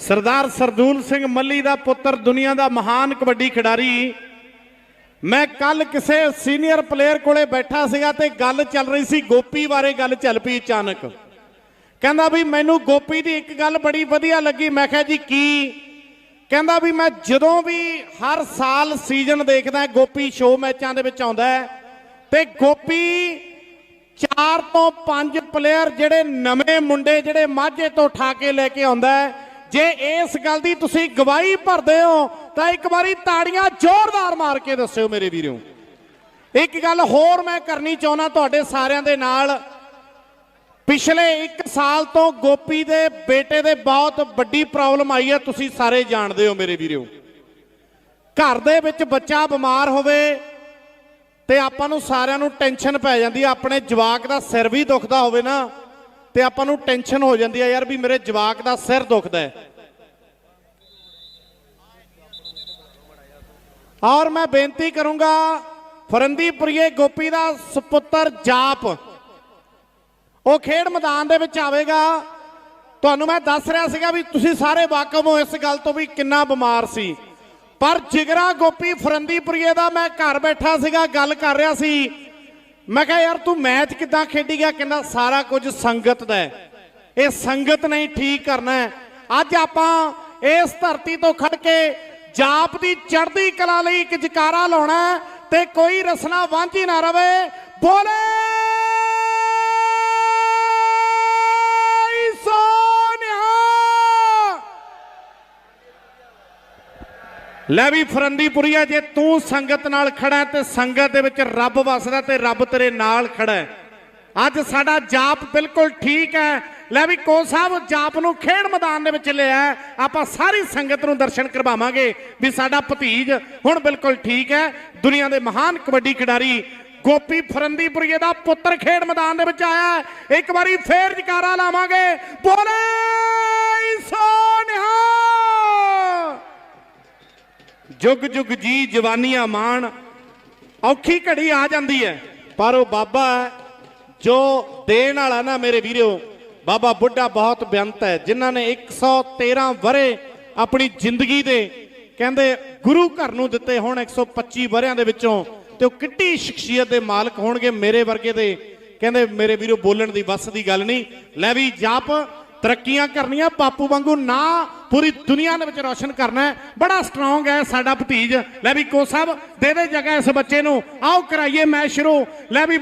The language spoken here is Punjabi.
ਸਰਦਾਰ ਸਰਦੂਲ ਸਿੰਘ ਮੱਲੀ ਦਾ ਪੁੱਤਰ ਦੁਨੀਆ ਦਾ ਮਹਾਨ ਕਬੱਡੀ ਖਿਡਾਰੀ। ਮੈਂ ਕੱਲ ਕਿਸੇ ਸੀਨੀਅਰ ਪਲੇਅਰ ਕੋਲੇ ਬੈਠਾ ਸੀਗਾ ਤੇ ਗੱਲ ਚੱਲ ਰਹੀ ਸੀ ਗੋਪੀ ਬਾਰੇ ਗੱਲ ਚੱਲ ਪਈ ਅਚਾਨਕ। ਕਹਿੰਦਾ ਵੀ ਮੈਨੂੰ ਗੋਪੀ ਦੀ ਇੱਕ ਗੱਲ ਬੜੀ ਵਧੀਆ ਲੱਗੀ। ਮੈਂ ਕਿਹਾ ਜੀ ਕੀ? ਕਹਿੰਦਾ ਵੀ ਮੈਂ ਜਦੋਂ ਵੀ ਹਰ ਸਾਲ ਸੀਜ਼ਨ ਦੇਖਦਾ ਗੋਪੀ ਸ਼ੋਅ ਮੈਚਾਂ ਦੇ ਵਿੱਚ ਆਉਂਦਾ ਹੈ ਤੇ ਗੋਪੀ ਚਾਰ ਤੋਂ ਪੰਜ ਪਲੇਅਰ ਜਿਹੜੇ ਨਵੇਂ ਮੁੰਡੇ ਜਿਹੜੇ ਮਾਝੇ ਤੋਂ ਉਠਾ ਕੇ ਲੈ ਕੇ ਆਉਂਦਾ ਜੇ ਇਸ ਗੱਲ ਦੀ ਤੁਸੀਂ ਗਵਾਹੀ ਭਰਦੇ ਹੋ, ਤਾਂ ਇੱਕ ਵਾਰੀ ਤਾੜੀਆਂ ਜ਼ੋਰਦਾਰ ਮਾਰ ਕੇ ਦੱਸਿਓ ਮੇਰੇ ਵੀਰੋ। ਇੱਕ ਗੱਲ ਹੋਰ ਮੈਂ ਕਰਨੀ ਚਾਹੁੰਦਾ ਤੁਹਾਡੇ ਸਾਰਿਆਂ ਦੇ ਨਾਲ। ਪਿਛਲੇ 1 ਸਾਲ ਤੋਂ ਗੋਪੀ ਦੇ ਬੇਟੇ ਦੇ ਬਹੁਤ ਵੱਡੀ ਪ੍ਰੋਬਲਮ ਆਈ ਹੈ, ਤੁਸੀਂ ਸਾਰੇ ਜਾਣਦੇ ਹੋ ਮੇਰੇ ਵੀਰੋ। ਘਰ ਦੇ ਵਿੱਚ ਬੱਚਾ ਬਿਮਾਰ ਹੋਵੇ, ਤੇ ਆਪਾਂ ਨੂੰ ਸਾਰਿਆਂ ਨੂੰ ਟੈਨਸ਼ਨ ਪੈ ਜਾਂਦੀ ਹੈ, ਆਪਣੇ ਜਵਾਕ ਦਾ ਸਿਰ ਵੀ ਦੁਖਦਾ ਹੋਵੇ ਨਾ। ਤੇ ਆਪਾਂ ਨੂੰ ਟੈਨਸ਼ਨ ਹੋ ਜਾਂਦੀ ਹੈ ਯਾਰ ਵੀ ਮੇਰੇ ਜਵਾਕ ਦਾ ਸਿਰ ਦੁਖਦਾ ਹੈ। ਔਰ ਮੈਂ ਬੇਨਤੀ ਕਰੂੰਗਾ, ਫਰੰਦੀਪੁਰੀਏ ਗੋਪੀ ਦਾ ਸੁਪੁੱਤਰ ਜਾਪ। ਉਹ ਖੇਡ ਮੈਦਾਨ ਦੇ ਵਿੱਚ ਆਵੇਗਾ। ਤੁਹਾਨੂੰ ਮੈਂ ਦੱਸ ਰਿਹਾ ਸੀਗਾ ਵੀ ਤੁਸੀਂ ਸਾਰੇ ਵਾਕਫ ਹੋ ਇਸ ਗੱਲ ਤੋਂ ਵੀ ਕਿੰਨਾ ਬਿਮਾਰ ਸੀ। ਪਰ ਜਿਗਰਾ ਗੋਪੀ ਫਰੰਦੀਪੁਰੀਏ ਦਾ ਮੈਂ ਘਰ ਬੈਠਾ ਸੀਗਾ, ਗੱਲ ਕਰ ਰਿਹਾ ਸੀ। ਮੈਂ ਕਿਹਾ, ਯਾਰ ਤੂੰ ਮੈਚ ਕਿੱਦਾਂ ਖੇਡੀ ਗਿਆ? ਕਹਿੰਦਾ, ਸਾਰਾ ਕੁਝ ਸੰਗਤ ਦਾ ਹੈ। ਇਹ ਸੰਗਤ ਨਹੀਂ ਠੀਕ ਕਰਨਾ ਹੈ। ਅੱਜ ਆਪਾਂ ਇਸ ਧਰਤੀ ਤੋਂ ਖੜ ਕੇ ਜਾਪ ਦੀ ਚੜ੍ਹਦੀ ਕਲਾ ਲਈ ਇੱਕ ਜਕਾਰਾ ਲਾਉਣਾ ਤੇ ਕੋਈ ਰਸਨਾ ਵਾਂਝੀ ਨਾ ਰਵੇ। ਬੋਲੇ! ਲੈ ਵੀ ਫਰੰਦੀਪੁਰੀਆ, ਜੇ ਤੂੰ ਸੰਗਤ ਨਾਲ ਖੜਾ ਤੇ ਸੰਗਤ ਦੇ ਵਿੱਚ ਰੱਬ ਵਸਦਾ ਤੇ ਰੱਬ ਤੇਰੇ ਨਾਲ ਖੜਾ ਅੱਜ ਸਾਡਾ ਜਾਪ ਬਿਲਕੁਲ ਠੀਕ ਹੈ। ਲੈ ਵੀ ਕੋ ਸਾਹਿਬ ਜਾਪ ਨੂੰ ਖੇਡ ਮੈਦਾਨ ਦੇ ਵਿੱਚ ਲਿਆ ਆਪਾਂ ਸਾਰੀ ਸੰਗਤ ਨੂੰ ਦਰਸ਼ਨ ਕਰਵਾਵਾਂਗੇ ਵੀ ਸਾਡਾ ਭਤੀਜ ਹੁਣ ਬਿਲਕੁਲ ਠੀਕ ਹੈ। ਦੁਨੀਆ ਦੇ ਮਹਾਨ ਕਬੱਡੀ ਖਿਡਾਰੀ ਗੋਪੀ ਫਰੰਦੀਪੁਰੀਏ ਦਾ ਪੁੱਤਰ ਖੇਡ ਮੈਦਾਨ ਦੇ ਵਿੱਚ ਆਇਆ ਇੱਕ ਵਾਰੀ ਫੇਰ ਜਕਾਰਾ ਲਾਵਾਂਗੇ। ਬੋਲੇ ਸੋਨਿਹਾ ਜੁਗ ਜੁਗ ਜੀ ਜਵਾਨੀਆਂ ਮਾਣ, ਔਖੀ ਘੜੀ ਆ ਜਾਂਦੀ ਹੈ। ਪਰ ਉਹ ਬਾਬਾ ਜੋ ਦੇਣ ਵਾਲਾ ਨਾ ਮੇਰੇ ਵੀਰੋ, ਬਾਬਾ ਬੁੱਢਾ ਬਹੁਤ ਬੇਅੰਤ ਹੈ, ਜਿਨ੍ਹਾਂ ਨੇ 113 ਵਰੇ ਆਪਣੀ ਜ਼ਿੰਦਗੀ ਦੇ ਕਹਿੰਦੇ ਗੁਰੂ ਘਰ ਨੂੰ ਦਿੱਤੇ ਹੁਣ 125 ਵਰਿਆਂ ਦੇ ਵਿੱਚੋਂ, ਤੇ ਉਹ ਕਿੱਡੀ ਸ਼ਖਸੀਅਤ ਦੇ ਮਾਲਕ ਹੋਣਗੇ ਮੇਰੇ ਵਰਗੇ ਦੇ। ਕਹਿੰਦੇ ਮੇਰੇ ਵੀਰੋ, ਬੋਲਣ ਦੀ ਵੱਸ ਦੀ ਗੱਲ ਨਹੀਂ। ਲੈ ਵੀ ਜਾਪ, ਤਰੱਕੀਆਂ ਕਰਨੀਆਂ, ਬਾਪੂ ਵਾਂਗੂ ਨਾ ਪੂਰੀ ਦੁਨੀਆ ਦੇ ਵਿੱਚ ਰੌਸ਼ਨ ਕਰਨਾ ਹੈ। ਬੜਾ ਸਟਰੋਂਗ ਹੈ ਸਾਡਾ ਭਤੀਜ। ਲੈ ਵੀ ਕੋ ਸਾਹਿਬ ਦੇ ਦੇ ਜਗ੍ਹਾ ਇਸ ਬੱਚੇ ਨੂੰ। ਆਓ ਕਰਾਈਏ ਮੈਚ ਸ਼ੁਰੂ। ਲੈ ਵੀ